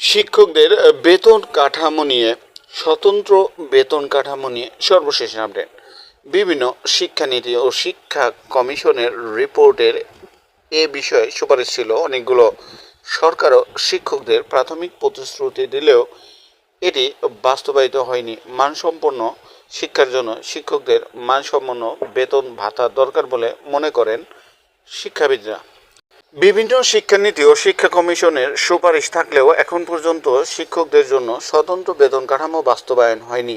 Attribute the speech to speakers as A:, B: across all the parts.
A: শিক্ষকদের বেতন কাঠামো নিয়ে, স্বতন্ত্র বেতন কাঠামো নিয়ে সর্বশেষ আপডেট। বিভিন্ন শিক্ষানীতি ও শিক্ষা কমিশনের রিপোর্টের এ বিষয়ে সুপারিশ ছিল। অনেকগুলো সরকারও শিক্ষকদের প্রাথমিক প্রতিশ্রুতি দিলেও এটি বাস্তবায়িত হয়নি। মানসম্পন্ন শিক্ষার জন্য শিক্ষকদের মানসম্পন্ন বেতন ভাতা দরকার বলে মনে করেন শিক্ষাবিদরা। বিভিন্ন শিক্ষানীতি ও শিক্ষা কমিশনের সুপারিশ থাকলেও এখন পর্যন্ত শিক্ষকদের জন্য স্বতন্ত্র বেতন কাঠামো বাস্তবায়ন হয়নি।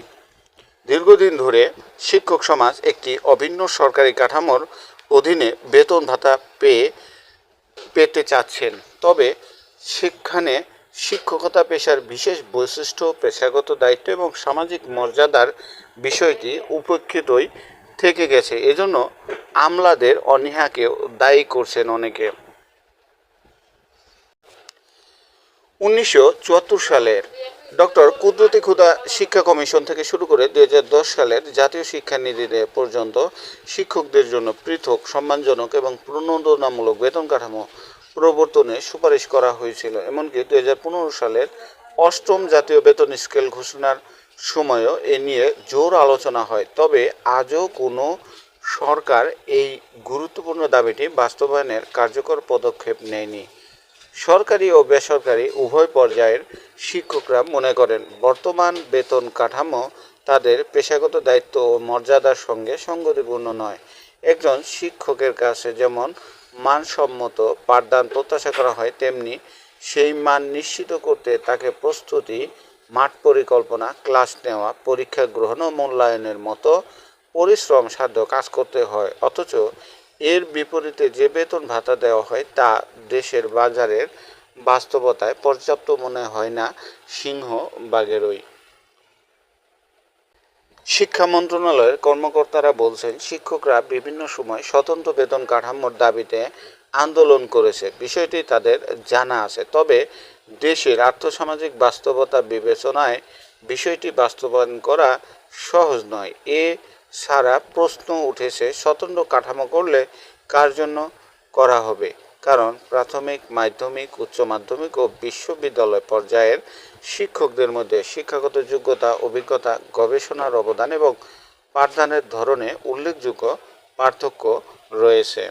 A: দীর্ঘদিন ধরে শিক্ষক সমাজ একটি অভিন্ন সরকারি কাঠামোর অধীনে বেতন ভাতা পেয়ে পেতে চাচ্ছেন। তবে সেখানে শিক্ষকতা পেশার বিশেষ বৈশিষ্ট্য, পেশাগত দায়িত্ব এবং সামাজিক মর্যাদার বিষয়টি উপেক্ষিতই থেকে গেছে। এজন্য আমলাদের অনীহাকেও দায়ী করছেন অনেকে। উনিশশো চুয়াত্তর সালের ডক্টর কুদরতি খুদা শিক্ষা কমিশন থেকে শুরু করে দু হাজার দশ সালের জাতীয় শিক্ষানীতিতে পর্যন্ত শিক্ষকদের জন্য পৃথক, সম্মানজনক এবং প্রণোদনামূলক বেতন কাঠামো প্রবর্তনে সুপারিশ করা হয়েছিল। এমনকি দু হাজার পনেরো সালের অষ্টম জাতীয় বেতন স্কেল ঘোষণার সময়ও এ নিয়ে জোর আলোচনা হয়। তবে আজও কোনো সরকার এই গুরুত্বপূর্ণ দাবিটি বাস্তবায়নের কার্যকর পদক্ষেপ নেয়নি। সরকারি ও বেসরকারি উভয় পর্যায়ের শিক্ষকরা মনে করেন, বর্তমান বেতন কাঠামো তাদের পেশাগত দায়িত্ব ও মর্যাদার সঙ্গে সঙ্গতিপূর্ণ নয়। একজন শিক্ষকের কাছে যেমন মানসম্মত পাঠদান প্রত্যাশা করা হয়, তেমনি সেই মান নিশ্চিত করতে তাকে প্রস্তুতি, মাঠ পরিকল্পনা, ক্লাস নেওয়া, পরীক্ষা গ্রহণ ও মূল্যায়নের মতো পরিশ্রম সাধ্য কাজ করতে হয়। অথচ এর বিপরীতে যে বেতন ভাতা দেওয়া হয় তা দেশের বাজারের বাস্তবতায় পর্যাপ্ত মনে হয় না, সিংহ বাগেরই শিক্ষা মন্ত্রণালয়ের কর্মকর্তারা বলছেন, শিক্ষকরা বিভিন্ন সময় স্বতন্ত্র বেতন কাঠামোর দাবিতে আন্দোলন করেছে। বিষয়টি তাদের জানা আছে। তবে দেশের আর্থসামাজিক বাস্তবতা বিবেচনায় বিষয়টি বাস্তবায়ন করা সহজ নয়। এ ছাড়া প্রশ্ন উঠেছে, স্বতন্ত্র কাঠামো করলে কার জন্য করা হবে? কারণ প্রাথমিক, মাধ্যমিক, উচ্চ মাধ্যমিক ও বিশ্ববিদ্যালয় পর্যায়ের শিক্ষকদের মধ্যে শিক্ষাগত যোগ্যতা, অভিজ্ঞতা, গবেষণার অবদান এবং পাঠদানের ধরনে উল্লেখযোগ্য পার্থক্য রয়েছে।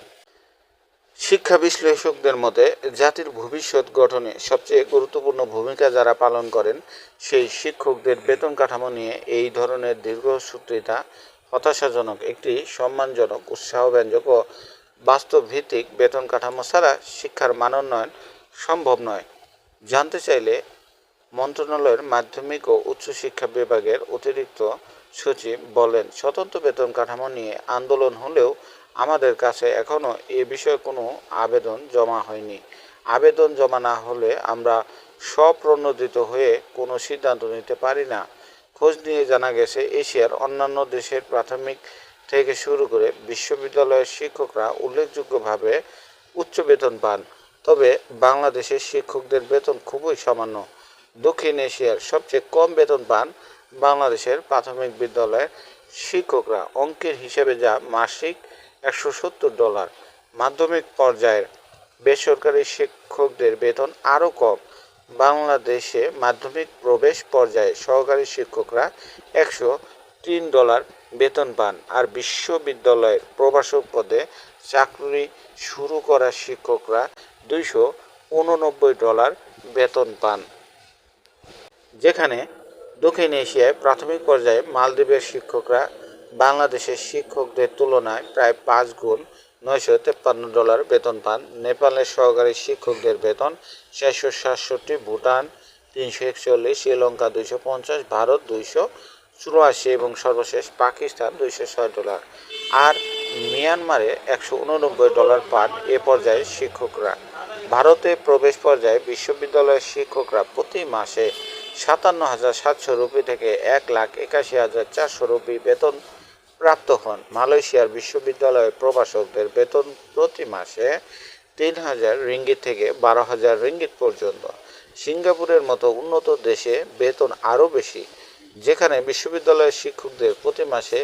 A: শিক্ষা বিশ্লেষকদের মতে, জাতির ভবিষ্যৎ গঠনে সবচেয়ে গুরুত্বপূর্ণ ভূমিকা যারা পালন করেন, সেই শিক্ষকদের বেতন কাঠামো নিয়ে এই ধরনের দীর্ঘসূত্রিতা হতাশাজনক, একটি সম্মানজনক, উৎসাহব্যঞ্জক ও বাস্তবভিত্তিক বেতন কাঠামো ছাড়া শিক্ষার মানোন্নয়ন সম্ভব নয়। জানতে চাইলে মন্ত্রণালয়ের মাধ্যমিক ও উচ্চশিক্ষা বিভাগের অতিরিক্ত সচিব বলেন, স্বতন্ত্র বেতন কাঠামো নিয়ে আন্দোলন হলেও আমাদের কাছে এখনও এ বিষয়ে কোনো আবেদন জমা হয়নি। আবেদন জমা না হলে আমরা স্বপ্রণোদিত হয়ে কোনো সিদ্ধান্ত নিতে পারি না। খোঁজ নিয়ে জানা গেছে, এশিয়ার অন্যান্য দেশের প্রাথমিক থেকে শুরু করে বিশ্ববিদ্যালয়ের শিক্ষকরা উল্লেখযোগ্যভাবে উচ্চ বেতন পান। তবে বাংলাদেশের শিক্ষকদের বেতন খুবই সামান্য। দক্ষিণ এশিয়ার সবচেয়ে কম বেতন পান বাংলাদেশের প্রাথমিক বিদ্যালয়ের শিক্ষকরা। অঙ্কের হিসেবে যা মাসিক একশো সত্তর ডলার। মাধ্যমিক পর্যায়ের বেসরকারি শিক্ষকদের বেতন আরও কম। বাংলাদেশে মাধ্যমিক প্রবেশ পর্যায়ে সহকারী শিক্ষকরা একশো তিন ডলার বেতন পান আর বিশ্ববিদ্যালয়ের প্রভাষক পদে চাকরি শুরু করা শিক্ষকরা দুইশো উননব্বই ডলার বেতন পান। যেখানে দক্ষিণ এশিয়ায় প্রাথমিক পর্যায়ে মালদ্বীপের শিক্ষকরা বাংলাদেশের শিক্ষকদের তুলনায় প্রায় পাঁচ গুণ নয়শো তেপ্পান্ন ডলার বেতন পান। নেপালের সহকারী শিক্ষকদের বেতন চারশো সাতষট্টি, ভুটান তিনশো একচল্লিশ, শ্রীলঙ্কা দুইশো পঞ্চাশ, ভারত দুইশো চুরাশি এবং সর্বশেষ পাকিস্তান দুইশো ছয় ডলার। আর মিয়ানমারে একশো উননব্বই ডলার পান এ পর্যায়ে শিক্ষকরা। ভারতে প্রবেশ পর্যায়ে বিশ্ববিদ্যালয়ের শিক্ষকরা প্রতি মাসে সাতান্ন হাজার সাতশো রুপি থেকে এক লাখ একাশি হাজার চারশো রুপি বেতন প্রাপ্ত হন। মালয়েশিয়ার বিশ্ববিদ্যালয়ের প্রভাষকদের বেতন প্রতি মাসে তিন হাজার রিঙ্গিত থেকে বারো হাজার রিঙ্গিত পর্যন্ত। সিঙ্গাপুরের মতো উন্নত দেশে বেতন আরও বেশি, যেখানে বিশ্ববিদ্যালয়ের শিক্ষকদের প্রতি মাসে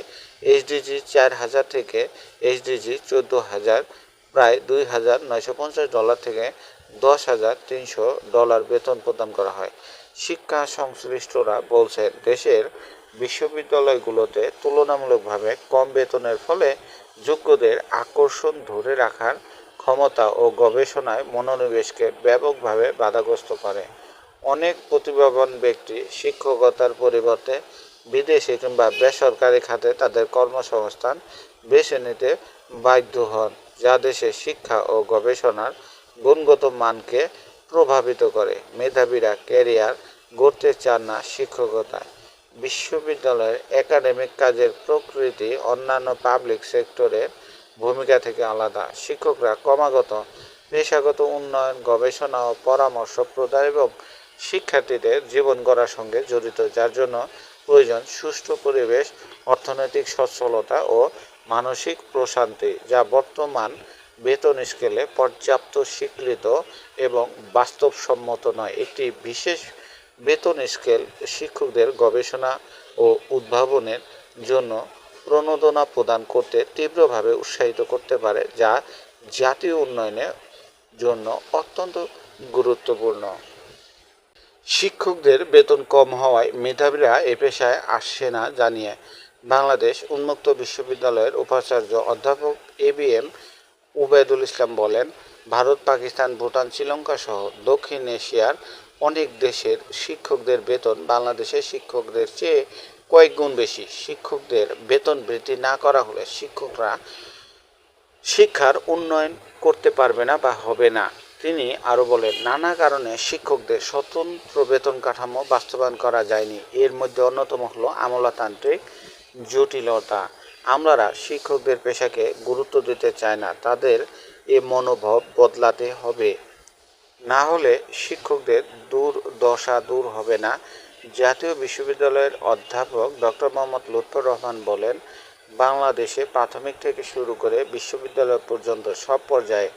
A: এইচডিজি চার হাজার থেকে এইচডিজি চোদ্দ হাজার, প্রায় দুই হাজার নয়শো পঞ্চাশ ডলার থেকে দশ হাজার তিনশো ডলার বেতন প্রদান করা হয়। শিক্ষা সংশ্লিষ্টরা বলছেন, দেশের বিশ্ববিদ্যালয়গুলোতে তুলনামূলকভাবে কম বেতনের ফলে যোগ্যদের আকর্ষণ ধরে রাখার ক্ষমতা ও গবেষণায় মনোনিবেশকে ব্যাপকভাবে বাধাগ্রস্ত করে। অনেক প্রতিভাবান ব্যক্তি শিক্ষকতার পরিবর্তে বিদেশে কিংবা বেসরকারি খাতে তাদের কর্মসংস্থান বেছে নিতে বাধ্য হন, যা দেশের শিক্ষা ও গবেষণার গুণগত মানকে প্রভাবিত করে। মেধাবীরা ক্যারিয়ার গড়তে চান না শিক্ষকতায়। বিশ্ববিদ্যালয়ের একাডেমিক কাজের প্রকৃতি অন্যান্য পাবলিক সেক্টরের ভূমিকা থেকে আলাদা। শিক্ষকরা ক্রমাগত পেশাগত উন্নয়ন, গবেষণা ও পরামর্শ প্রদান এবং শিক্ষার্থীদের জীবন গড়ার সঙ্গে জড়িত, যার জন্য প্রয়োজন সুষ্ঠু পরিবেশ, অর্থনৈতিক সচ্ছলতা ও মানসিক প্রশান্তি, যা বর্তমান বেতন স্কেলে পর্যাপ্ত স্বীকৃত এবং বাস্তবসম্মত নয়। একটি বিশেষ বেতন স্কেল, শিক্ষকদের গবেষণা ও উদ্ভাবনের জন্য প্রণোদনা প্রদান করতে তীব্রভাবে উৎসাহিত করতে পারে, যা জাতীয় উন্নয়নের জন্য অত্যন্ত গুরুত্বপূর্ণ। শিক্ষকদের বেতন কম হওয়ায় মেধাবীরা এ পেশায় আসছে না জানিয়ে বাংলাদেশ উন্মুক্ত বিশ্ববিদ্যালয়ের উপাচার্য অধ্যাপক A B M Ubaidul Islam বলেন, ভারত, পাকিস্তান, ভুটান, শ্রীলঙ্কা সহ দক্ষিণ এশিয়ার অনেক দেশের শিক্ষকদের বেতন, বাংলাদেশের শিক্ষকদের চেয়ে কয়েক গুণ বেশি। শিক্ষকদের বেতন বৃদ্ধি না করা হলে শিক্ষকরা শিক্ষার উন্নয়ন করতে পারবে না বা হবে না। তিনি আরও বলেন, নানা কারণে শিক্ষকদের স্বতন্ত্র বেতন কাঠামো বাস্তবায়ন করা যায়নি। এর মধ্যে অন্যতম হলো আমলাতান্ত্রিক জটিলতা। আমলারা শিক্ষকদের পেশাকে গুরুত্ব দিতে চায় না। তাদের এ মনোভাব বদলাতে হবে। না হলে শিক্ষকদের দুর্দশা দূর হবে না। জাতীয় বিশ্ববিদ্যালয়ের অধ্যাপক ডক্টর মোহাম্মদ লুৎফর রহমান বলেন, বাংলাদেশে প্রাথমিক থেকে শুরু করে বিশ্ববিদ্যালয় পর্যন্ত সব পর্যায়ে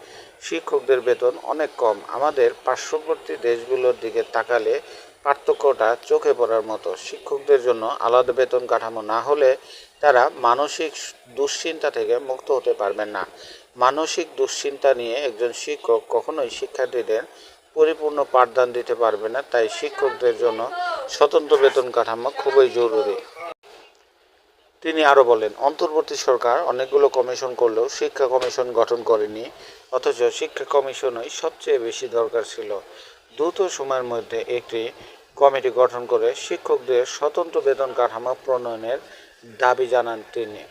A: শিক্ষকদের বেতন অনেক কম। আমাদের পার্শ্ববর্তী দেশগুলোর দিকে তাকালে পার্থক্যটা চোখে পড়ার মতো। শিক্ষকদের জন্য আলাদা বেতন কাঠামো না হলে তারা মানসিক দুশ্চিন্তা থেকে মুক্ত হতে পারবেন না। মানসিক দুশ্চিন্তা নিয়ে একজন শিক্ষক কখনোই শিক্ষার্থীদের পরিপূর্ণ পাঠদান দিতে পারবে না, তাই শিক্ষকদের জন্য স্বতন্ত্র বেতন কাঠামো খুবই জরুরি। তিনি আরও বলেন, অন্তর্বর্তী সরকার অনেকগুলো কমিশন করলেও শিক্ষা কমিশন গঠন করেনি, অথচ শিক্ষা কমিশনই সবচেয়ে বেশি দরকার ছিল। দ্রুত সময়ের মধ্যে একটি কমিটি গঠন করে শিক্ষকদের স্বতন্ত্র বেতন কাঠামো প্রণয়নের দাবি জানান তিনি।